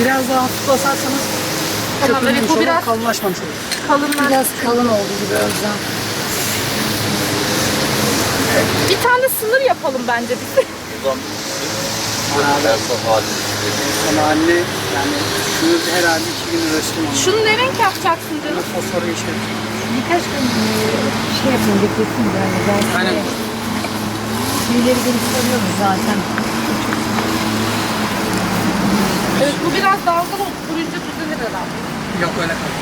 Biraz daha hafif basarsanız Tamam, evet, bu biraz- kalınlaşmamış olur. Kalınlar. Biraz kalın oldu gibi Özlem. Bir tane sınır yapalım bence biz. Beraber Ama anne yani şunu herhalde iki gün uğraştım ama. Şunu ne renk yapacaksın canım? Fosforu geçelim. Birkaç gün e, şey yapın, bekletin yani. Belki Aynen. Tüyleri gösteriyoruz zaten. Evet bu biraz dalgalı oldu. Kuruyunca düzelir herhalde. Yok öyle kaldı.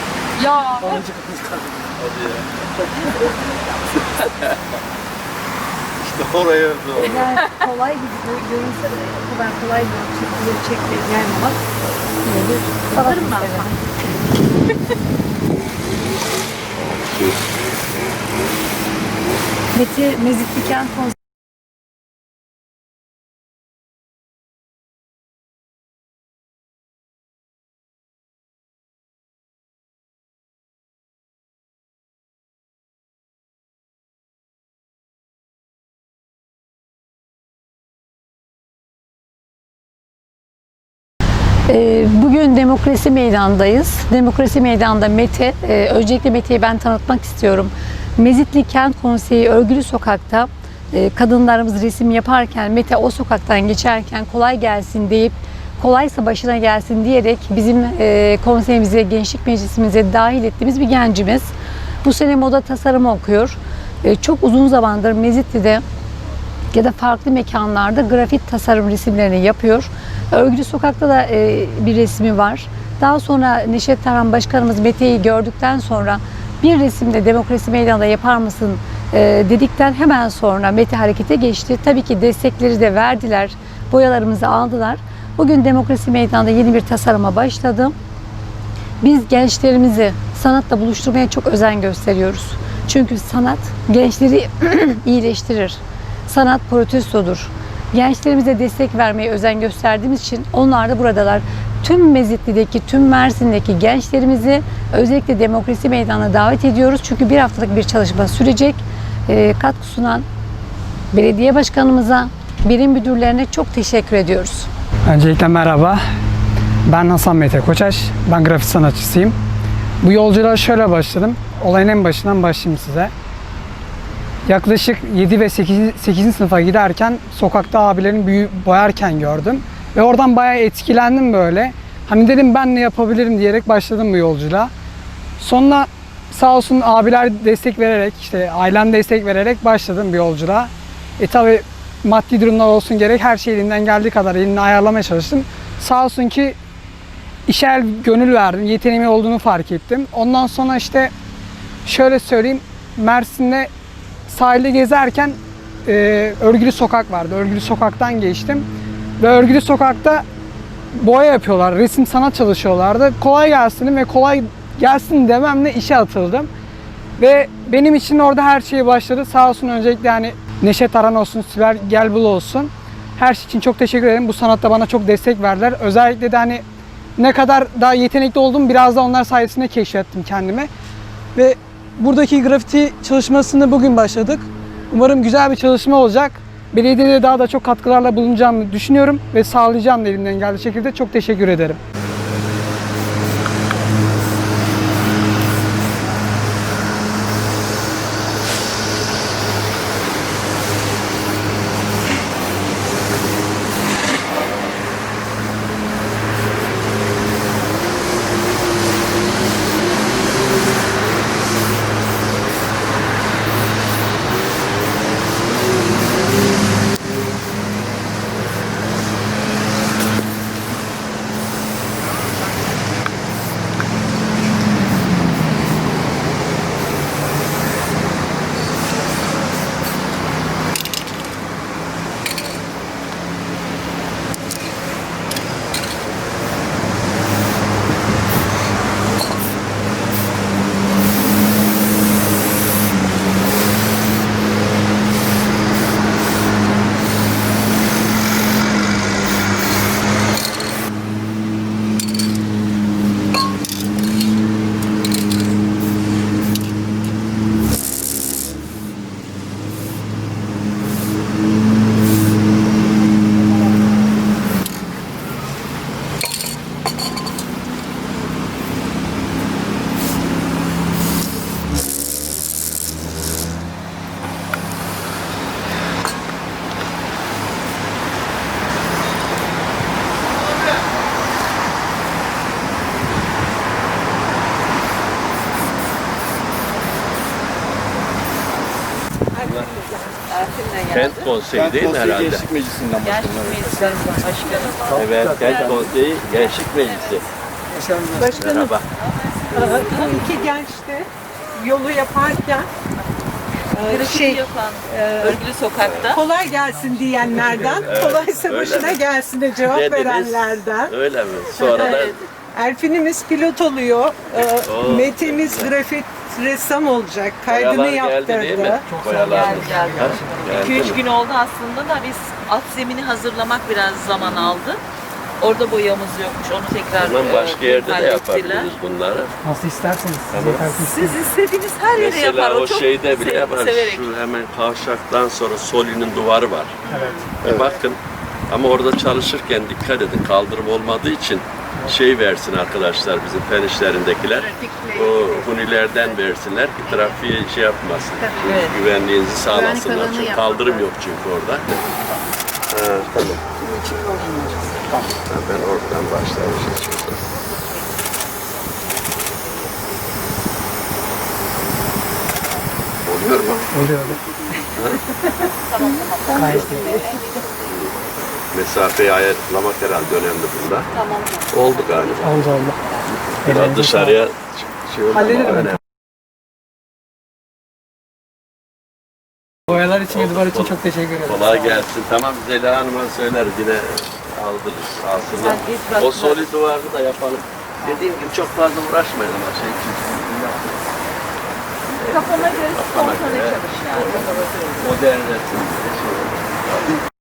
Ya. Olunca kafamız kaldı. İşte oraya doğru. Yani kolay gibi gö- görünse de o kadar kolay bir şekilde çekmeye gelmemek. Alırım ben. Mete Mezitli Kent Konseyi Bugün Demokrasi Meydanı'ndayız. Demokrasi Meydanı'nda Mete, e, öncelikle Mete'yi ben tanıtmak istiyorum. Mezitli Kent Konseyi Örgülü Sokak'ta e, kadınlarımız resim yaparken Mete o sokaktan geçerken kolay gelsin deyip kolaysa başına gelsin diyerek bizim e, konseyimize, gençlik meclisimize dahil ettiğimiz bir gencimiz. Bu sene moda tasarımı okuyor. Çok uzun zamandır Mezitli'de ya da farklı mekanlarda grafit tasarım resimlerini yapıyor. Örgülü Sokak'ta da e, bir resmi var. Daha sonra Neşet Tarhan Başkanımız Mete'yi gördükten sonra bir resimde Demokrasi Meydanı'nda yapar mısın e, dedikten hemen sonra Mete harekete geçti. Tabii ki destekleri de verdiler. Boyalarımızı aldılar. Bugün Demokrasi Meydanı'nda yeni bir tasarıma başladım. Biz gençlerimizi sanatla buluşturmaya çok özen gösteriyoruz. Çünkü sanat gençleri iyileştirir. Sanat protestodur. Gençlerimize destek vermeye özen gösterdiğimiz için onlar da buradalar. Tüm Mezitli'deki, tüm Mersin'deki gençlerimizi özellikle demokrasi meydanına davet ediyoruz. Çünkü bir haftalık bir çalışma sürecek. Ee, katkı sunan belediye başkanımıza, birim müdürlerine çok teşekkür ediyoruz. Öncelikle merhaba. Ben Hasan Mete Koçaş. Ben grafik sanatçısıyım. Bu yolculuğa şöyle başladım. Olayın en başından başlayayım size. Yaklaşık 7 ve 8. 8. sınıfa giderken sokakta abilerin büyü boyarken gördüm. Ve oradan bayağı etkilendim böyle. Hani dedim ben ne yapabilirim diyerek başladım bu yolculuğa. Sonra sağ olsun abiler destek vererek, işte ailem destek vererek başladım bir yolculuğa. E tabi maddi durumlar olsun gerek her şey elimden geldiği kadar elini ayarlamaya çalıştım. Sağ olsun ki işe gönül verdim. Yeteneğimin olduğunu fark ettim. Ondan sonra işte şöyle söyleyeyim. Mersin'de sahilde gezerken e, örgülü sokak vardı. Örgülü sokaktan geçtim. Ve örgülü sokakta boya yapıyorlar. Resim sanat çalışıyorlardı. Kolay gelsin ve kolay gelsin dememle işe atıldım. Ve benim için orada her şey başladı. Sağ olsun öncelikle yani Neşet Aran olsun, Sibel Gelbul olsun. Her şey için çok teşekkür ederim. Bu sanatta bana çok destek verdiler. Özellikle de hani ne kadar daha yetenekli olduğumu biraz da onlar sayesinde keşfettim kendimi. Ve buradaki grafiti çalışmasını bugün başladık. Umarım güzel bir çalışma olacak. Belediyede daha da çok katkılarla bulunacağımı düşünüyorum ve sağlayacağım elimden geldiği şekilde çok teşekkür ederim. Kent konseyi değil mi herhalde? Gençlik Meclisi'nden başkanım. Evet, Kent konseyi gençlik meclisi. Başkanım Merhaba. bu iki genç de yolu yaparken e, şey Örgülü sokakta. kolay gelsin diyenlerden, kolaysa öyle başına mi? gelsin de cevap Dediniz. verenlerden. Öyle mi? Sonra da Elfinimiz pilot oluyor. E, Oo. Mete'miz grafit ressam olacak. Kaydını boyalar geldi değil mi? yaptırdı. Boyalar. Geldi, geldi. Ha, geldi 2-3 mi? gün oldu aslında da biz alt zemini hazırlamak biraz zaman aldı. Orada boyamız yokmuş. Onu tekrar Tamam e, başka yerde de hallettiler. yapabiliriz bunları. Nasıl isterseniz. Tamam. Yeter ki isteyin. Siz istediğiniz her yere yapar. Mesela o çok şeyde bile yapar. Severek. Şu hemen kavşaktan sonra Soli'nin duvarı var. Evet. E bakın ama orada çalışırken dikkat edin kaldırım olmadığı için şey versin arkadaşlar bizim fen işlerindekiler. O hunilerden versinler ki trafiğe şey yapmasın. Evet. Güvenliğinizi sağlasınlar. Çünkü kaldırım yok çünkü orada. Ha, tamam. Ha, Ben oradan başlamışım şurada. Oluyor mu? Oluyor. İyi. Mesafeyi ayarlamak herhalde önemli bunda. Tamam. Oldu galiba. Oldu oldu. Biraz dışarıya şey oldu önemli. Boyalar için duvar için çok teşekkür ederim. Kolay gelsin. Tamam Zeliha Hanım'a söyleriz yine aldırız. Bak- O soli duvarı da yapalım. Dediğim gibi çok fazla uğraşmayalım şey için. Kafana göre spontane çalış yani. Modern resim.